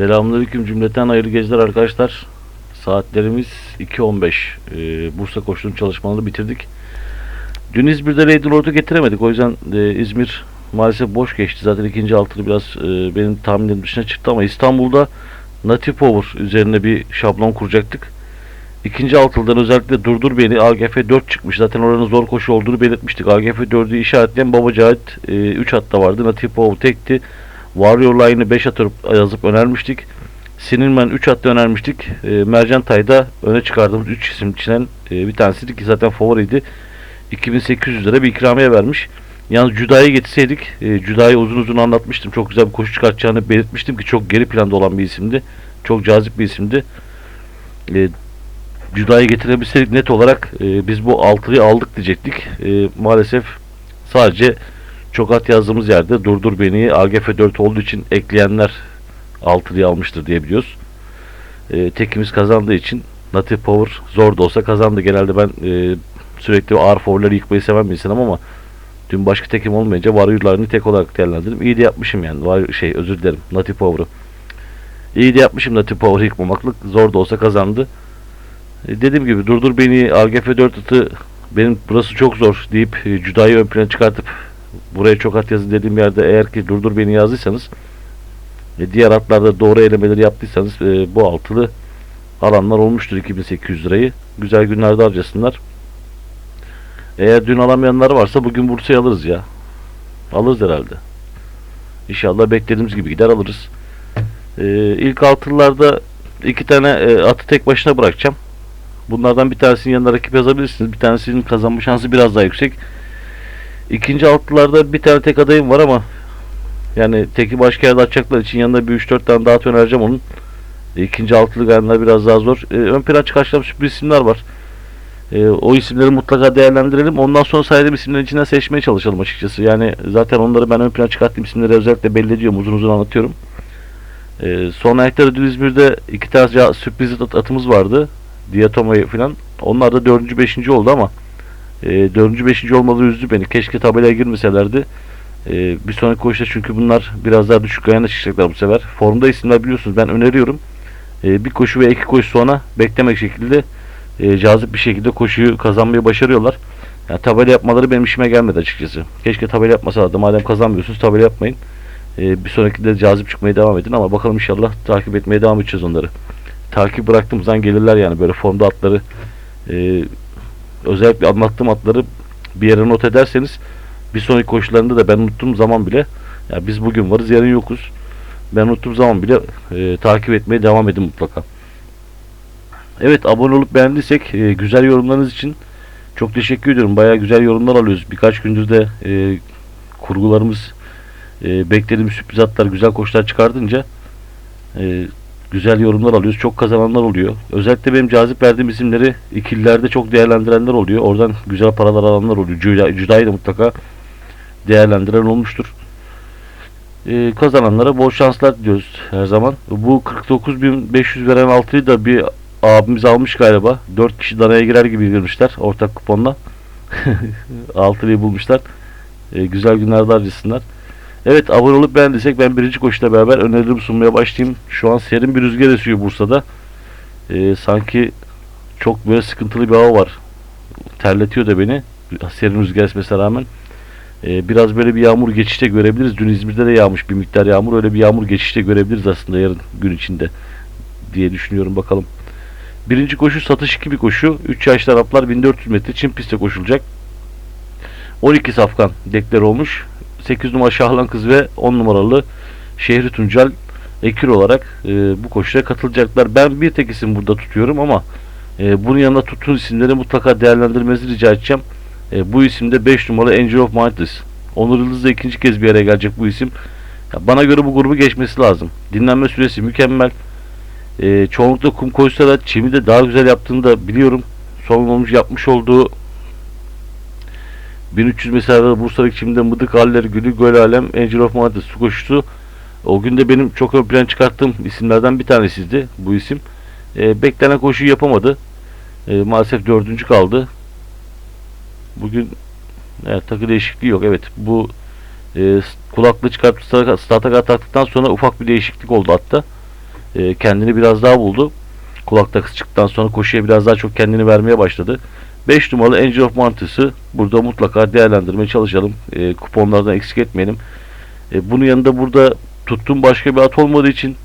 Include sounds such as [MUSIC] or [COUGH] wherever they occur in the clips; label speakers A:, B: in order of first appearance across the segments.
A: Selamünaleyküm cümleten hayırlı geceler arkadaşlar. Saatlerimiz 2.15. Ee, Bursa koştuğum çalışmalarını bitirdik. Dün İzmir'de Lady Lord'u getiremedik. O yüzden e, İzmir maalesef boş geçti. Zaten ikinci altılı biraz e, benim tahminlerim dışına çıktı ama İstanbul'da Native Power üzerine bir şablon kuracaktık. İkinci altıldan özellikle Durdur Beni AGF 4 çıkmış. Zaten oranın zor koşu olduğunu belirtmiştik. AGF 4'ü işaretleyen Baba Cahit 3 hatta vardı. Native Power tekti. Warrior Line'ı 5 atıp yazıp önermiştik. Sinilmen 3 hatta önermiştik. E, Mercan Tay'da öne çıkardığımız 3 isim içinden e, bir tanesiydi ki zaten favoriydi. 2800 lira bir ikramiye vermiş. Yalnız Cuda'yı getirseydik, e, Cuda'yı uzun uzun anlatmıştım. Çok güzel bir koşu çıkartacağını belirtmiştim ki çok geri planda olan bir isimdi. Çok cazip bir isimdi. E, Cuda'yı getirebilseydik net olarak e, biz bu altıyı aldık diyecektik. E, maalesef sadece çok at yazdığımız yerde durdur beni AGF 4 olduğu için ekleyenler altılıyı almıştır diyebiliyoruz. E, tekimiz kazandığı için Native Power zor da olsa kazandı. Genelde ben e, sürekli ağır forları yıkmayı seven bir insanım ama dün başka tekim olmayınca Warrior'larını tek olarak değerlendirdim. İyi de yapmışım yani. Var şey özür dilerim. Native Power'ı. İyi de yapmışım Native Power'ı yıkmamaklık. Zor da olsa kazandı. E, dediğim gibi durdur beni AGF 4 atı benim burası çok zor deyip e, Cuda'yı ön plana çıkartıp buraya çok at yazın dediğim yerde eğer ki durdur beni yazdıysanız e, diğer atlarda doğru elemeleri yaptıysanız e, bu altılı alanlar olmuştur 2800 lirayı. Güzel günlerde harcasınlar. Eğer dün alamayanlar varsa bugün Bursa'yı alırız ya. Alırız herhalde. İnşallah beklediğimiz gibi gider alırız. E, ilk altılılarda iki tane e, atı tek başına bırakacağım. Bunlardan bir tanesinin yanına rakip yazabilirsiniz. Bir tanesinin kazanma şansı biraz daha yüksek. İkinci altlılarda bir tane tek adayım var ama yani teki başka yerde atacaklar için yanında bir 3-4 tane daha at önereceğim onun. İkinci altılı gayenler biraz daha zor. Ee, ön plan çıkartacağım sürpriz isimler var. Ee, o isimleri mutlaka değerlendirelim. Ondan sonra saydığım isimlerin içinden seçmeye çalışalım açıkçası. Yani zaten onları ben ön plan çıkarttığım isimleri özellikle belli ediyorum. Uzun uzun anlatıyorum. Ee, son ayakları dün İzmir'de iki tane sürpriz at- atımız vardı. Diatoma'yı falan. Onlar da dördüncü beşinci oldu ama e, dördüncü beşinci olmaları üzdü beni. Keşke tabelaya girmeselerdi. E, bir sonraki koşuda çünkü bunlar biraz daha düşük ayağına çıkacaklar bu sefer. Formda isimler biliyorsunuz ben öneriyorum. E, bir koşu ve iki koşu sonra beklemek şekilde e, cazip bir şekilde koşuyu kazanmayı başarıyorlar. Yani tabela yapmaları benim işime gelmedi açıkçası. Keşke tabela yapmasalardı. Madem kazanmıyorsunuz tabela yapmayın. E, bir sonraki de cazip çıkmaya devam edin ama bakalım inşallah takip etmeye devam edeceğiz onları. Takip bıraktığımız zaman gelirler yani böyle formda atları e, özellikle anlattığım atları bir yere not ederseniz bir sonraki koşularında da ben unuttuğum zaman bile ya biz bugün varız yarın yokuz. Ben unuttuğum zaman bile e, takip etmeye devam edin mutlaka. Evet abone olup beğendiysek e, güzel yorumlarınız için çok teşekkür ediyorum. Bayağı güzel yorumlar alıyoruz. Birkaç gündür de e, kurgularımız e, beklediğimiz sürpriz atlar güzel koşular çıkardınca e, güzel yorumlar alıyoruz. Çok kazananlar oluyor. Özellikle benim cazip verdiğim isimleri ikililerde çok değerlendirenler oluyor. Oradan güzel paralar alanlar oluyor. Cüda- Cüda'yı da mutlaka değerlendiren olmuştur. Ee, kazananlara bol şanslar diliyoruz her zaman. Bu 49.500 veren altıyı da bir abimiz almış galiba. 4 kişi danaya girer gibi girmişler ortak kuponla. [LAUGHS] Altılıyı bulmuşlar. Ee, güzel günlerde harcasınlar. Evet abone olup beğendiysek ben birinci koşuyla beraber önerilerimi sunmaya başlayayım. Şu an serin bir rüzgar esiyor Bursa'da. Ee, sanki çok böyle sıkıntılı bir hava var. Terletiyor da beni. Serin rüzgar esmesine rağmen. Ee, biraz böyle bir yağmur geçişte görebiliriz. Dün İzmir'de de yağmış bir miktar yağmur. Öyle bir yağmur geçişte görebiliriz aslında yarın gün içinde diye düşünüyorum bakalım. Birinci koşu satış 2 bir koşu. 3 yaşlı Araplar 1400 metre Çin pistte koşulacak. 12 safkan deklar olmuş. 8 numara Şahlan Kız ve 10 numaralı Şehri Tuncal ekür olarak e, bu koşuya katılacaklar. Ben bir tek isim burada tutuyorum ama e, bunun yanında tuttuğunuz isimleri mutlaka değerlendirmenizi rica edeceğim. E, bu isim de 5 numaralı Angel of Mindless. Onur Yıldız ikinci kez bir araya gelecek bu isim. Ya bana göre bu grubu geçmesi lazım. Dinlenme süresi mükemmel. E, çoğunlukla kum koysa da çimi de daha güzel yaptığını da biliyorum. Son olmuş yapmış olduğu 1300 mesafede Bursa'daki çimde Mıdık Haller Gülü Göl Alem Angel of Madrid su koşusu o gün de benim çok ön plan çıkarttığım isimlerden bir tanesiydi bu isim. E, beklenen koşuyu yapamadı. E, maalesef dördüncü kaldı. Bugün evet, takı değişikliği yok. Evet bu e, kulaklığı çıkartıp starta starta taktıktan sonra ufak bir değişiklik oldu hatta. e, kendini biraz daha buldu. Kulak takısı çıktıktan sonra koşuya biraz daha çok kendini vermeye başladı. 5 numaralı Angel of Mantis'ı burada mutlaka değerlendirmeye çalışalım. E, kuponlardan eksik etmeyelim. E, bunun yanında burada tuttuğum başka bir at olmadığı için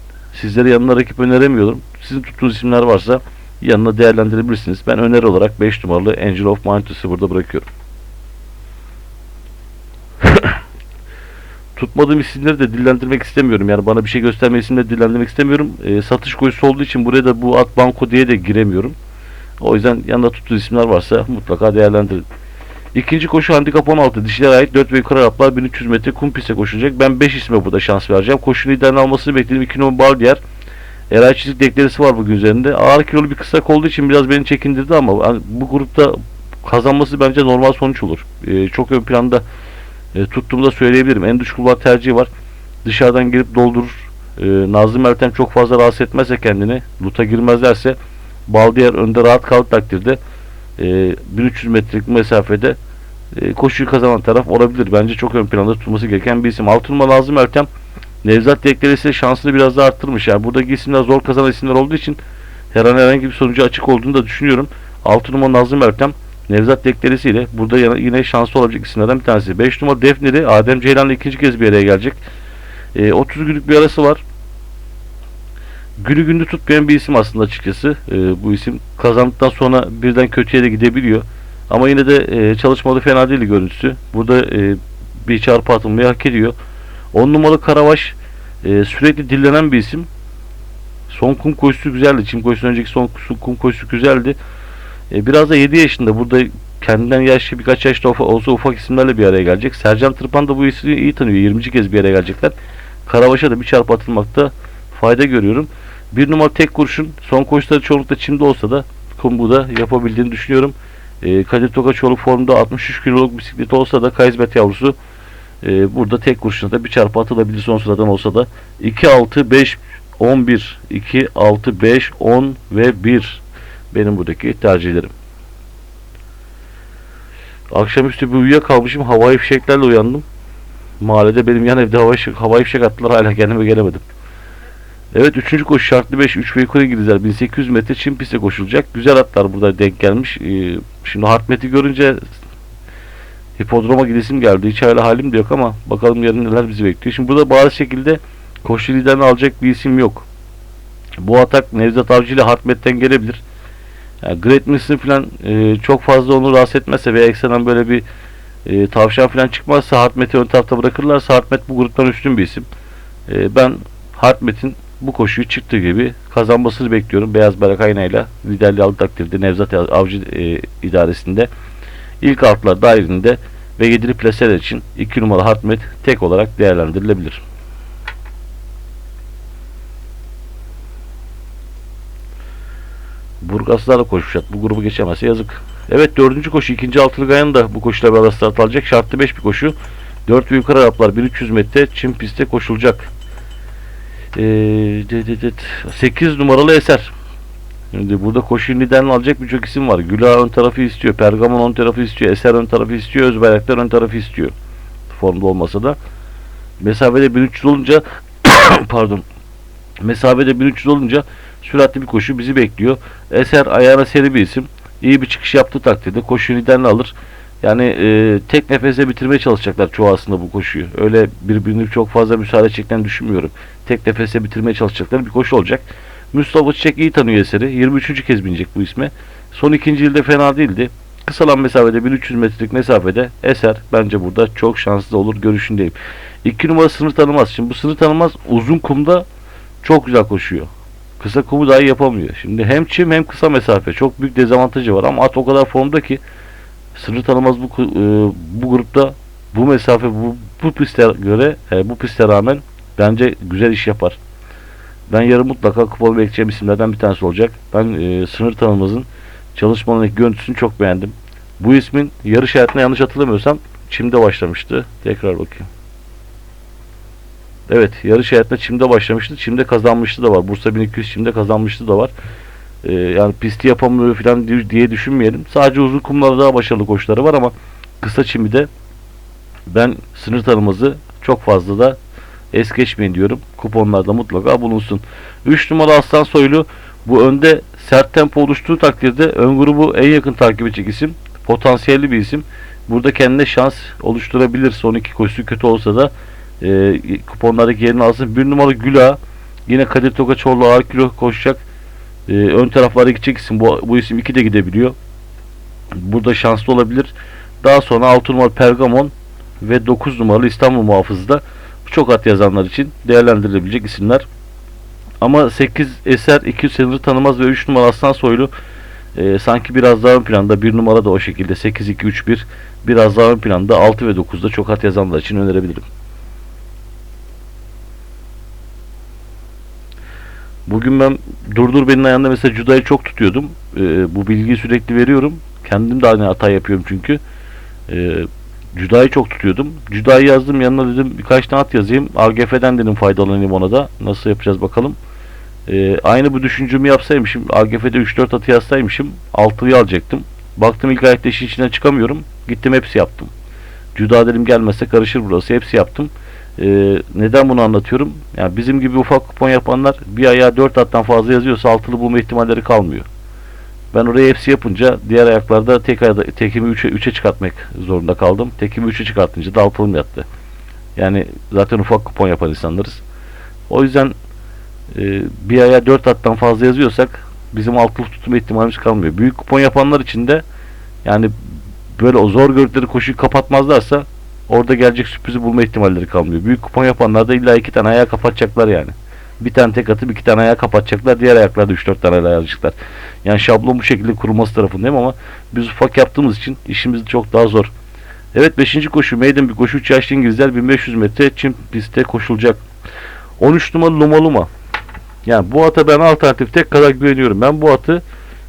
A: sizlere yanına rakip öneremiyorum. Sizin tuttuğunuz isimler varsa yanına değerlendirebilirsiniz. Ben öneri olarak 5 numaralı Angel of Mantis'ı burada bırakıyorum. [COUGHS] Tutmadığım isimleri de dillendirmek istemiyorum. Yani bana bir şey gösterme isimleri dillendirmek istemiyorum. E, satış koşusu olduğu için buraya da bu at banko diye de giremiyorum. O yüzden yanında tuttuğu isimler varsa mutlaka değerlendirin. İkinci koşu handikap 16. Dişilere ait 4 ve yukarı Araplar 1300 metre kum piste koşulacak. Ben 5 isme burada şans vereceğim. Koşu liderini almasını bekledim. 2 numara Baldiyer. Eray çizik deklarisi var bugün üzerinde. Ağır kilolu bir kısak olduğu için biraz beni çekindirdi ama hani bu grupta kazanması bence normal sonuç olur. Ee, çok ön planda e, tuttuğumda söyleyebilirim. En dış kulvar tercihi var. Dışarıdan girip doldurur. E, Nazlı Meltem çok fazla rahatsız etmezse kendini, luta girmezlerse Baldiyer önde rahat kaldığı takdirde e, 1300 metrelik mesafede e, koşuyu kazanan taraf olabilir. Bence çok ön planda tutulması gereken bir isim. Altı numara Nazlı Meltem Nevzat Deklerisi şansını biraz daha arttırmış. Yani buradaki isimler zor kazanan isimler olduğu için her an herhangi bir sonucu açık olduğunu da düşünüyorum. 6 numara Nazlı Meltem Nevzat Deklerisi ile burada yine şanslı olabilecek isimlerden bir tanesi. 5 numara Defneri Adem Ceylan'la ikinci kez bir araya gelecek. E, 30 günlük bir arası var. Günü günü tutmayan bir isim aslında açıkçası. E, bu isim kazandıktan sonra birden kötüye de gidebiliyor. Ama yine de e, çalışmalı fena değil görüntüsü. Burada e, bir çarpı atılmayı hak ediyor. 10 numaralı Karavaş e, sürekli dillenen bir isim. Son kum koşusu güzeldi. Çim koşusundan önceki son kum koşusu güzeldi. E, biraz da 7 yaşında. Burada kendinden yaşlı birkaç yaşta olsa ufak isimlerle bir araya gelecek. Sercan Tırpan da bu ismi iyi tanıyor. 20. kez bir araya gelecekler. Karavaş'a da bir çarpı atılmakta fayda görüyorum. Bir numara tek kurşun. Son koşuları çoğunlukla çimde olsa da kumbuda yapabildiğini düşünüyorum. E, Kadir Tokaçoğlu formda 63 kiloluk bisiklet olsa da Kaysbet yavrusu e, burada tek kurşuna da bir çarpı atılabilir son sıradan olsa da 2, 6, 5, 11, 2, 6, 5, 10 ve 1 benim buradaki tercihlerim. Akşamüstü bir uyuyakalmışım. Havai fişeklerle uyandım. Mahallede benim yan evde havai, fişek- havai fişek attılar. Hala kendime gelemedim. Evet 3. koşu şartlı 5 3 ve yukarı İngilizler 1800 metre çim piste koşulacak. Güzel atlar burada denk gelmiş. Ee, şimdi Hartmet'i görünce hipodroma gidesim geldi. Hiç hala halim de yok ama bakalım yarın neler bizi bekliyor. Şimdi burada bariz şekilde koşu liderini alacak bir isim yok. Bu atak Nevzat Avcı ile Hartmet'ten gelebilir. Yani Great Mister falan e, çok fazla onu rahatsız etmezse veya ekstradan böyle bir e, tavşan falan çıkmazsa Hartmet'i ön tarafta bırakırlarsa Hartmet bu gruptan üstün bir isim. E, ben Hartmet'in bu koşuyu çıktığı gibi kazanmasını bekliyorum. Beyaz Barak Ayna'yla liderliği aldığı takdirde Nevzat Avcı e, idaresinde ilk altlar dahilinde ve yedili plaseler için 2 numara Hartmet tek olarak değerlendirilebilir. Burgaslarla koşacak. Bu grubu geçemezse yazık. Evet dördüncü koşu ikinci altılı gayan da bu koşuyla beraber start alacak. Şartlı 5 bir koşu. 4 ve yukarı Araplar 1300 metre çim pistte koşulacak. Ee, de- de- de- 8 numaralı eser. Şimdi burada koşu liderini alacak birçok isim var. Güla ön tarafı istiyor. Pergamon ön tarafı istiyor. Eser ön tarafı istiyor. Özbayraktar ön tarafı istiyor. Formda olmasa da. Mesafede 1300 olunca [COUGHS] pardon. Mesafede 1300 olunca süratli bir koşu bizi bekliyor. Eser ayağına seri bir isim. İyi bir çıkış yaptığı takdirde koşu liderini alır. Yani e, tek nefese bitirmeye çalışacaklar çoğu aslında bu koşuyu. Öyle birbirini çok fazla müsaade edeceklerini düşünmüyorum. Tek nefese bitirmeye çalışacakları bir koşu olacak. Mustafa Çiçek iyi tanıyor eseri. 23. kez binecek bu isme. Son ikinci yılda fena değildi. Kısalan mesafede 1300 metrelik mesafede eser bence burada çok şanslı olur görüşündeyim. 2 numara sınır tanımaz. Şimdi bu sınır tanımaz uzun kumda çok güzel koşuyor. Kısa kumu dahi yapamıyor. Şimdi hem çim hem kısa mesafe çok büyük dezavantajı var ama at o kadar formda ki sınır tanımaz bu e, bu grupta bu mesafe bu bu piste göre e, bu piste rağmen bence güzel iş yapar. Ben yarın mutlaka kupalı bekleyeceğim isimlerden bir tanesi olacak. Ben e, sınır tanımazın çalışmalarındaki görüntüsünü çok beğendim. Bu ismin yarış hayatına yanlış hatırlamıyorsam Çim'de başlamıştı. Tekrar bakayım. Evet yarış hayatında Çim'de başlamıştı. Çim'de kazanmıştı da var. Bursa 1200 Çim'de kazanmıştı da var. Ee, yani pisti yapamıyor falan di- diye düşünmeyelim. Sadece uzun kumlarda daha başarılı koşuları var ama kısa Çim'i de ben sınır tanımazı çok fazla da es geçmeyin diyorum. Kuponlarda mutlaka bulunsun. 3 numara Aslan Soylu bu önde sert tempo oluştuğu takdirde ön grubu en yakın takip edecek isim. Potansiyelli bir isim. Burada kendine şans oluşturabilir. Son iki koşusu kötü olsa da e, kuponlardaki yerini alsın. 1 numara Güla yine Kadir Tokaçoğlu ağır kilo koşacak. E, ön taraflara gidecek isim. Bu, bu isim 2 de gidebiliyor. Burada şanslı olabilir. Daha sonra 6 numaralı Pergamon ve 9 numaralı İstanbul Muhafızı da çok at yazanlar için değerlendirilebilecek isimler. Ama 8 Eser, 2 Sınırı Tanımaz ve 3 numara Aslan Soylu e, sanki biraz daha ön planda. 1 numara da o şekilde 8, 2, 3, 1 biraz daha ön planda. 6 ve 9'da çok at yazanlar için önerebilirim. Bugün ben Durdur Benim ayağında mesela Juda'yı çok tutuyordum. E, bu bilgiyi sürekli veriyorum. Kendim de aynı hata yapıyorum çünkü. E, Juda'yı çok tutuyordum. Juda'yı yazdım yanına dedim birkaç tane at yazayım. AGF'den dedim faydalanayım ona da. Nasıl yapacağız bakalım. Ee, aynı bu düşüncemi yapsaymışım. AGF'de 3-4 atı yazsaymışım. 6'yı alacaktım. Baktım ilk ayakta işin içinden çıkamıyorum. Gittim hepsi yaptım. Cuda dedim gelmezse karışır burası. Hepsi yaptım. Ee, neden bunu anlatıyorum? Yani bizim gibi ufak kupon yapanlar bir ayağa 4 attan fazla yazıyorsa altılı bulma ihtimalleri kalmıyor. Ben oraya hepsi yapınca diğer ayaklarda tek ayda, tekimi 3'e 3'e çıkartmak zorunda kaldım. Tekimi 3'e çıkartınca da altılım yattı. Yani zaten ufak kupon yapan insanlarız. O yüzden e, bir aya 4 attan fazla yazıyorsak bizim altılı tutma ihtimalimiz kalmıyor. Büyük kupon yapanlar için de yani böyle o zor gördükleri koşuyu kapatmazlarsa orada gelecek sürprizi bulma ihtimalleri kalmıyor. Büyük kupon yapanlar da illa iki tane ayağı kapatacaklar yani. Bir tane tek atıp iki tane ayağı kapatacaklar. Diğer ayaklarda 3-4 tane ayağı alacaklar. Yani şablon bu şekilde kurulması tarafındayım ama biz ufak yaptığımız için işimiz çok daha zor. Evet 5. koşu maiden bir koşu 3 yaşlı İngilizler 1500 metre çim pistte koşulacak. 13 numaralı Luma Luma. Yani bu ata ben alternatif tek kadar güveniyorum. Ben bu atı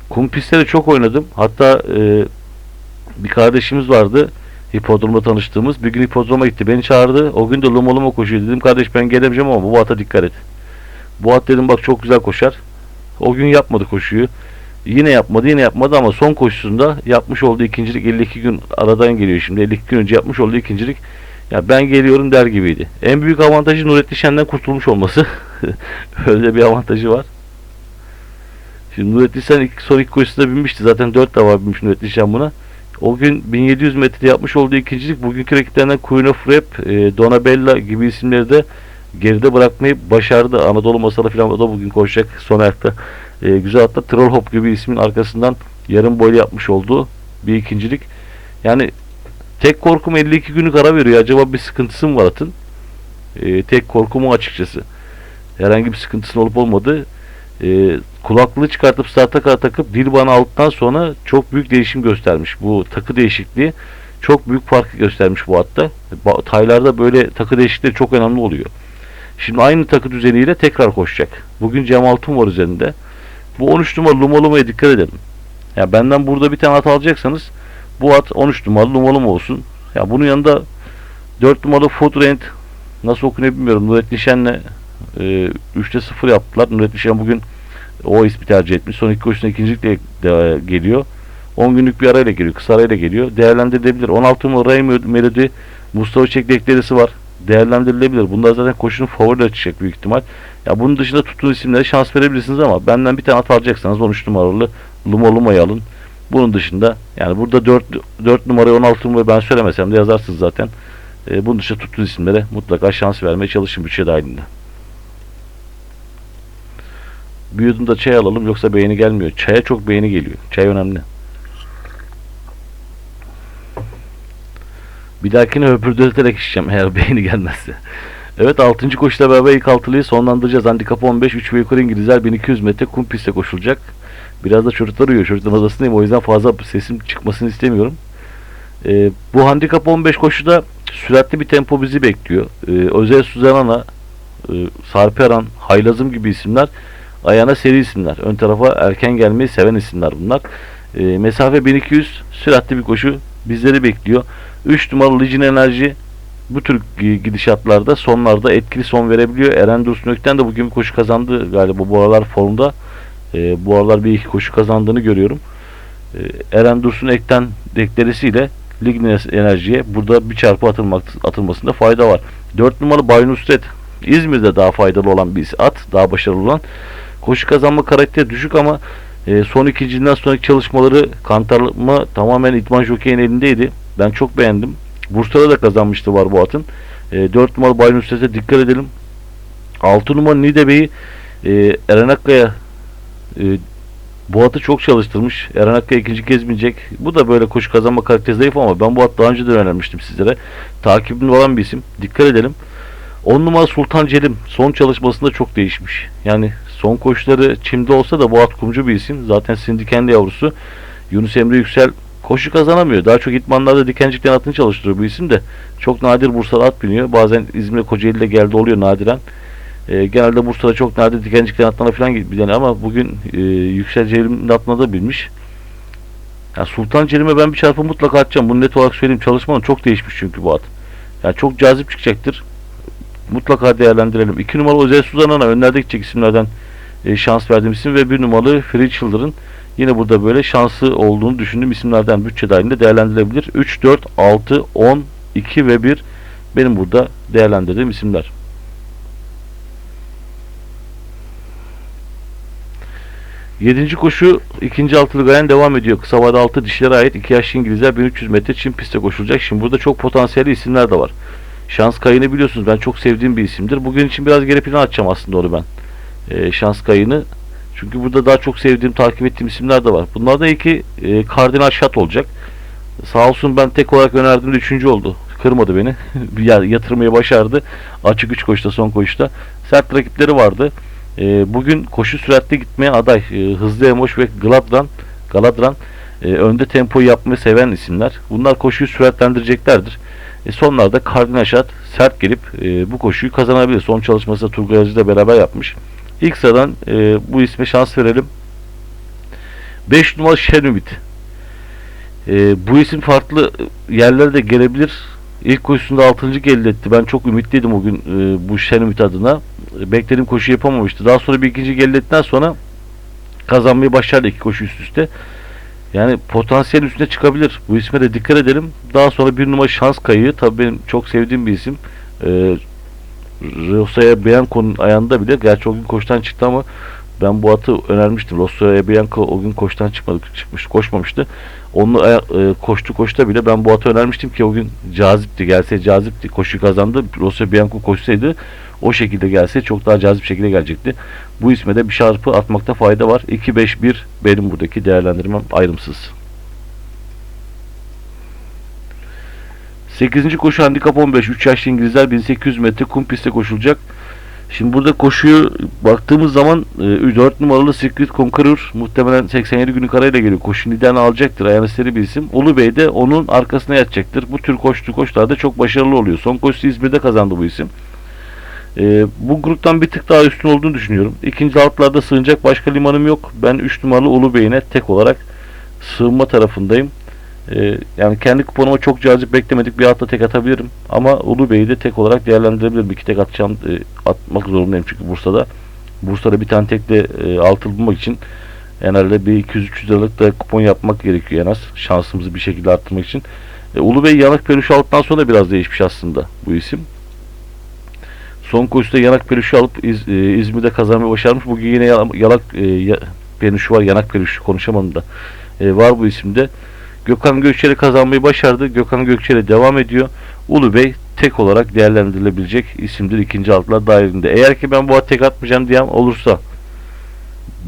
A: kum pistte çok oynadım. Hatta e, bir kardeşimiz vardı. Hipodromda tanıştığımız. Bir gün hipodroma gitti. Beni çağırdı. O gün de Luma Luma koşuyor. Dedim kardeş ben gelemeyeceğim ama bu ata dikkat et. Bu at dedim bak çok güzel koşar. O gün yapmadı koşuyu. Yine yapmadı yine yapmadı ama son koşusunda yapmış olduğu ikincilik 52 gün aradan geliyor şimdi. 52 gün önce yapmış olduğu ikincilik ya ben geliyorum der gibiydi. En büyük avantajı Nurettin Şen'den kurtulmuş olması. [LAUGHS] Öyle bir avantajı var. Şimdi Nurettin Şen ilk, son ilk koşusunda binmişti. Zaten 4 defa binmiş Nurettin Şen buna. O gün 1700 metrede yapmış olduğu ikincilik bugünkü rakiplerinden Queen of Rap, e, Donabella gibi isimleri de geride bırakmayı başardı. Anadolu Masalı falan o da bugün koşacak son ayakta. E, güzel hatta Troll Hop gibi ismin arkasından yarım boylu yapmış olduğu bir ikincilik. Yani tek korkum 52 günlük ara veriyor. Acaba bir sıkıntısı mı var atın? E, tek korkum o açıkçası. Herhangi bir sıkıntısının olup olmadığı. E, kulaklığı çıkartıp kadar takıp dil bana aldıktan sonra çok büyük değişim göstermiş. Bu takı değişikliği çok büyük fark göstermiş bu hatta. Taylarda böyle takı değişiklikleri çok önemli oluyor. Şimdi aynı takı düzeniyle tekrar koşacak. Bugün Cem Altın var üzerinde. Bu 13 numaralı Luma Luma'ya dikkat edelim. Ya benden burada bir tane at alacaksanız bu at 13 numaralı Luma Luma olsun. Ya bunun yanında 4 numaralı Food nasıl okunuyor bilmiyorum. Nurettin Şen'le e, 3'te 0 yaptılar. Nurettin Şen bugün o ismi tercih etmiş. Son iki koşusunda ikincilikle de geliyor. 10 günlük bir arayla geliyor. Kısa arayla geliyor. Değerlendirilebilir. 16 numaralı Ray Melody Mustafa Çek deklaresi var değerlendirilebilir. Bunlar zaten koşunun favorileri çıkacak büyük ihtimal. Ya bunun dışında tuttuğunuz isimlere şans verebilirsiniz ama benden bir tane at alacaksanız 13 numaralı Luma Luma'yı alın. Bunun dışında yani burada 4, 4 numarayı 16 numarayı ben söylemesem de yazarsınız zaten. E, bunun dışında tuttuğunuz isimlere mutlaka şans vermeye çalışın bütçe dahilinde. Bir yudum da çay alalım yoksa beğeni gelmiyor. Çaya çok beğeni geliyor. Çay önemli. Bir dahakine höpürdeleterek içeceğim eğer [LAUGHS] beğeni gelmezse. Evet 6. koşuyla beraber ilk altılıyı sonlandıracağız. Handikap 15. 3 ve İngilizler 1200 metre kum pistte koşulacak. Biraz da çocuklar uyuyor. Çocukların odasındayım. O yüzden fazla sesim çıkmasını istemiyorum. Ee, bu handikap 15 koşuda süratli bir tempo bizi bekliyor. Ee, Özel Suzanana, e, Sarpi Aran, Haylazım gibi isimler ayağına seri isimler. Ön tarafa erken gelmeyi seven isimler bunlar. Ee, mesafe 1200 süratli bir koşu bizleri bekliyor. 3 numaralı Legion Enerji bu tür gidişatlarda sonlarda etkili son verebiliyor. Eren Dursun Ökten de bugün bir koşu kazandı galiba bu aralar formda. E, bu aralar bir iki koşu kazandığını görüyorum. E, Eren Dursun Ekten deklerisiyle Legion Enerji'ye burada bir çarpı atılmak, atılmasında fayda var. 4 numaralı Bay Nusret İzmir'de daha faydalı olan bir at. Daha başarılı olan. Koşu kazanma karakteri düşük ama e, son ikincinden sonraki çalışmaları kantarma tamamen İtman Jockey'in elindeydi. Ben çok beğendim. Bursa'da da kazanmıştı var bu atın. E, 4 numaralı Bayern Üstes'e dikkat edelim. 6 numara Nide Bey'i e, Eren Akkaya e, bu atı çok çalıştırmış. Eren Akkaya ikinci kez binecek. Bu da böyle koşu kazanma karakteri zayıf ama ben bu atı daha önce de önermiştim sizlere. Takibinde olan bir isim. Dikkat edelim. 10 numara Sultan Celim son çalışmasında çok değişmiş. Yani son koşuları çimde olsa da bu at kumcu bir isim. Zaten sizin kendi yavrusu. Yunus Emre Yüksel koşu kazanamıyor. Daha çok itmanlarda dikencikten atını çalıştırıyor bu isim de. Çok nadir Bursa'da at biniyor. Bazen İzmir Kocaeli'de geldi oluyor nadiren. E, genelde Bursa'da çok nadir dikencikten atlarına falan gidiyor ama bugün e, Yüksel Celim'in atına da binmiş. Ya Sultan Celim'e ben bir çarpı mutlaka atacağım. Bunu net olarak söyleyeyim. Çalışmanın çok değişmiş çünkü bu at. Yani çok cazip çıkacaktır. Mutlaka değerlendirelim. 2 numaralı Özel Suzan'a önlerde gidecek isimlerden e, şans verdiğim isim ve bir numaralı Free Children yine burada böyle şansı olduğunu düşündüğüm isimlerden bütçe dahilinde değerlendirilebilir. 3, 4, 6, 10, 2 ve 1 benim burada değerlendirdiğim isimler. Yedinci koşu ikinci altılı gayen devam ediyor. Kısa vade altı dişlere ait 2 yaşlı İngilizler 1300 metre Çin pistte koşulacak. Şimdi burada çok potansiyelli isimler de var. Şans Kayını biliyorsunuz ben çok sevdiğim bir isimdir. Bugün için biraz geri plan atacağım aslında onu ben. Ee, şans Kayını. Çünkü burada daha çok sevdiğim, takip ettiğim isimler de var. Bunlar da iki e, Kardinal Şat olacak. Sağ olsun ben tek olarak önerdiğimde üçüncü oldu. Kırmadı beni. [LAUGHS] yatırmayı başardı. Açık 3 koşuda son koşuda. Sert rakipleri vardı. E, bugün koşu süratli gitmeye aday. E, Hızlı Emoş ve Gladran, Galadran e, önde tempoyu yapmayı seven isimler. Bunlar koşuyu süratlendireceklerdir. E, sonlarda Kardinal Şat sert gelip e, bu koşuyu kazanabilir. Son çalışması da Turgay Hacı ile beraber yapmış. İlk sıradan e, bu isme şans verelim. 5 numara Şenümit. E, bu isim farklı yerlerde gelebilir. İlk koşusunda 6. elde etti. Ben çok ümitliydim o gün e, bu Şenümit adına. Beklediğim koşu yapamamıştı. Daha sonra bir ikinci elde ettikten sonra kazanmayı başardı iki koşu üst üste. Yani potansiyel üstüne çıkabilir. Bu isme de dikkat edelim. Daha sonra bir numara şans kayığı. Tabii benim çok sevdiğim bir isim. Ee, Rosaya Bianco'nun ayağında bile gerçi o gün koştan çıktı ama ben bu atı önermiştim. Rosaya Bianco o gün koştan çıkmadı, çıkmış, koşmamıştı. Onu aya- e, koştu koşta bile ben bu atı önermiştim ki o gün cazipti. Gelse cazipti. Koşu kazandı. Rosaya Bianco koşsaydı o şekilde gelse çok daha cazip şekilde gelecekti. Bu isme de bir çarpı atmakta fayda var. 2-5-1 benim buradaki değerlendirmem ayrımsız. 8. koşu handikap 15. 3 yaşlı İngilizler 1800 metre kum pistte koşulacak. Şimdi burada koşuyu baktığımız zaman e, 4 numaralı Secret Conqueror muhtemelen 87 günlük arayla geliyor. Koşu liderini alacaktır. Ayağını seri bir isim. Ulu Bey de onun arkasına yatacaktır. Bu tür koştu koşularda çok başarılı oluyor. Son koşusu İzmir'de kazandı bu isim. E, bu gruptan bir tık daha üstün olduğunu düşünüyorum. İkinci altlarda sığınacak başka limanım yok. Ben 3 numaralı Ulu Bey'ine tek olarak sığınma tarafındayım. Ee, yani kendi kuponuma çok cazip beklemedik bir atla tek atabilirim. Ama Ulu Bey'i de tek olarak değerlendirebilirim. İki tek atacağım, e, atmak zorundayım çünkü Bursa'da. Bursa'da bir tane tekle e, altı bulmak için herhalde bir 200-300 liralık da kupon yapmak gerekiyor en az. Şansımızı bir şekilde arttırmak için. E, Ulu Bey yanak peruşu aldıktan sonra biraz değişmiş aslında bu isim. Son koşuda yanak peruşu alıp İz, e, İzmir'de kazanmayı başarmış. Bugün yine yanak, yanak e, ya- peruşu var. Yanak peruşu konuşamadım da. E, var bu isimde. Gökhan Gökçeli kazanmayı başardı. Gökhan Gökçeli devam ediyor. Ulu Bey tek olarak değerlendirilebilecek isimdir ikinci altılar dahilinde. Eğer ki ben bu tek atmayacağım diyen olursa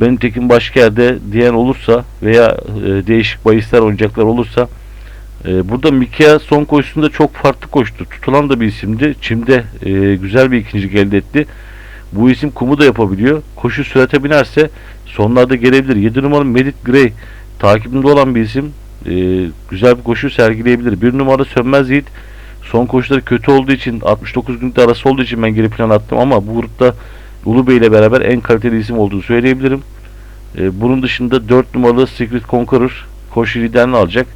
A: benim tekim başka yerde diyen olursa veya e, değişik bahisler oynayacaklar olursa e, burada Mikia son koşusunda çok farklı koştu. Tutulan da bir isimdi. Çim'de e, güzel bir ikinci elde etti. Bu isim kumu da yapabiliyor. Koşu sürate binerse sonlarda gelebilir. 7 numaralı Medit Gray takibinde olan bir isim. Ee, güzel bir koşu sergileyebilir. Bir numara Sönmez Yiğit son koşuları kötü olduğu için 69 günlük arası olduğu için ben geri plan attım ama bu grupta Ulu Bey ile beraber en kaliteli isim olduğunu söyleyebilirim. Ee, bunun dışında 4 numaralı Secret Conqueror koşu liderini alacak.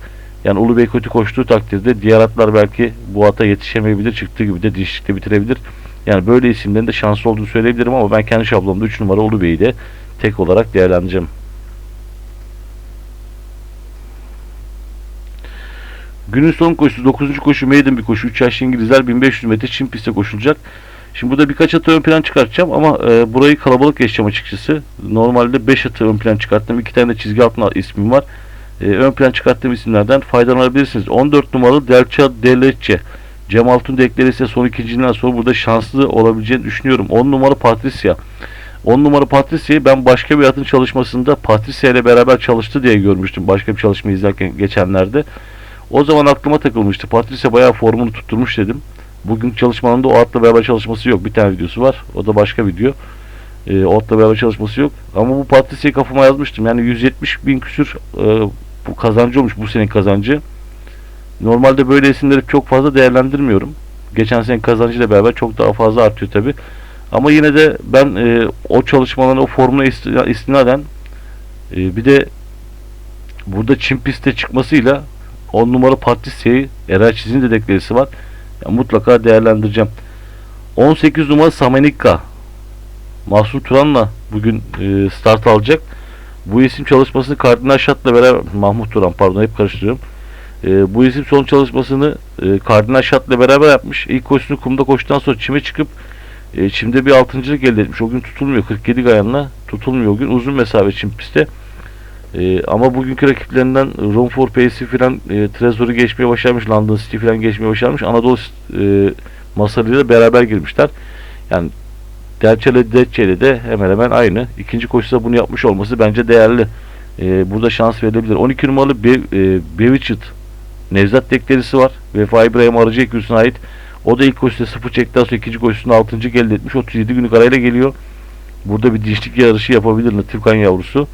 A: Yani Ulu Bey kötü koştuğu takdirde diğer atlar belki bu ata yetişemeyebilir. Çıktığı gibi de dişlikte bitirebilir. Yani böyle isimlerin de şanslı olduğunu söyleyebilirim ama ben kendi şablonumda 3 numara Ulu Bey'i de tek olarak değerlendireceğim. Günün son koşusu 9. koşu maiden bir koşu. 3 yaşlı İngilizler 1500 metre Çin pistte koşulacak. Şimdi burada birkaç atı ön plan çıkartacağım ama e, burayı kalabalık geçeceğim açıkçası. Normalde 5 atı ön plan çıkarttım. 2 tane de çizgi altına ismim var. E, ön plan çıkarttığım isimlerden faydalanabilirsiniz. 14 numaralı Delça Delecce. Cem Altun dekleri ise son ikinciliğinden sonra burada şanslı olabileceğini düşünüyorum. 10 numara Patricia. 10 numara Patricia'yı ben başka bir atın çalışmasında Patricia ile beraber çalıştı diye görmüştüm. Başka bir çalışma izlerken geçenlerde. O zaman aklıma takılmıştı. Patricia bayağı formunu tutturmuş dedim. Bugün çalışmalarında o atla beraber çalışması yok. Bir tane videosu var. O da başka video. E, o atla beraber çalışması yok. Ama bu Patricia'yı kafama yazmıştım. Yani 170 bin küsür e, bu kazancı olmuş bu senin kazancı. Normalde böyle isimleri çok fazla değerlendirmiyorum. Geçen sene kazancıyla beraber çok daha fazla artıyor tabi. Ama yine de ben e, o çalışmaların o formuna istina- istinaden e, bir de burada Çin piste çıkmasıyla 10 numara Patricia'yı Eray Çiz'in de deklarisi var. Yani mutlaka değerlendireceğim. 18 numara Samenika Mahsun Turan'la bugün e, start alacak. Bu isim çalışmasını Kardinal Şat'la beraber Mahmut Turan pardon hep karıştırıyorum. E, bu isim son çalışmasını e, Kardinal Şat'la beraber yapmış. İlk koşusunu kumda koştuktan sonra çime çıkıp e, çimde bir altıncılık elde etmiş. O gün tutulmuyor. 47 gayanla tutulmuyor o gün. Uzun mesafe çim pistte. E, ama bugünkü rakiplerinden Room for Pace'i falan e, Trezor'u geçmeye başarmış. London City falan geçmeye başarmış. Anadolu e, masalıyla beraber girmişler. Yani Delçeli Decçeli de hemen hemen aynı. İkinci koşuda bunu yapmış olması bence değerli. E, burada şans verilebilir. 12 numaralı Be e, Bewitched Nevzat deklerisi var. Vefa İbrahim Arıcı Ekürüsü'ne ait. O da ilk koşuda 0 çektikten sonra ikinci koşusunda 6. elde etmiş. 37 günlük arayla geliyor. Burada bir dişlik yarışı yapabilir Latifkan yavrusu.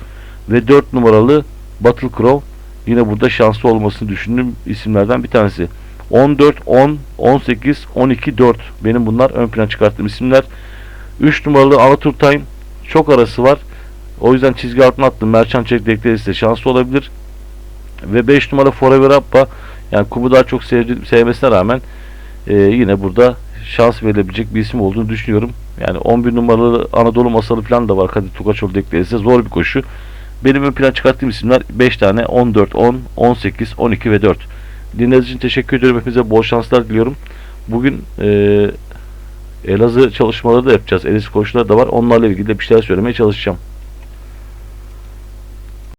A: Ve 4 numaralı Battle Crow yine burada şanslı olmasını düşündüğüm isimlerden bir tanesi. 14, 10, 18, 12, 4 benim bunlar ön plan çıkarttığım isimler. 3 numaralı Alatur Time çok arası var. O yüzden çizgi altına attım. Merchant Çelik deklerisi de şanslı olabilir. Ve 5 numara Forever Appa yani kumu daha çok sevdi, sevmesine rağmen e, yine burada şans verilebilecek bir isim olduğunu düşünüyorum. Yani 11 numaralı Anadolu Masalı falan da var. Kadir Tukaçoğlu deklerisi zor bir koşu. Benim ön plan çıkarttığım isimler 5 tane 14, 10, 18, 12 ve 4. Dinlediğiniz için teşekkür ediyorum. Hepinize bol şanslar diliyorum. Bugün e, Elazığ çalışmaları da yapacağız. Elis koşuları da var. Onlarla ilgili de bir şeyler söylemeye çalışacağım.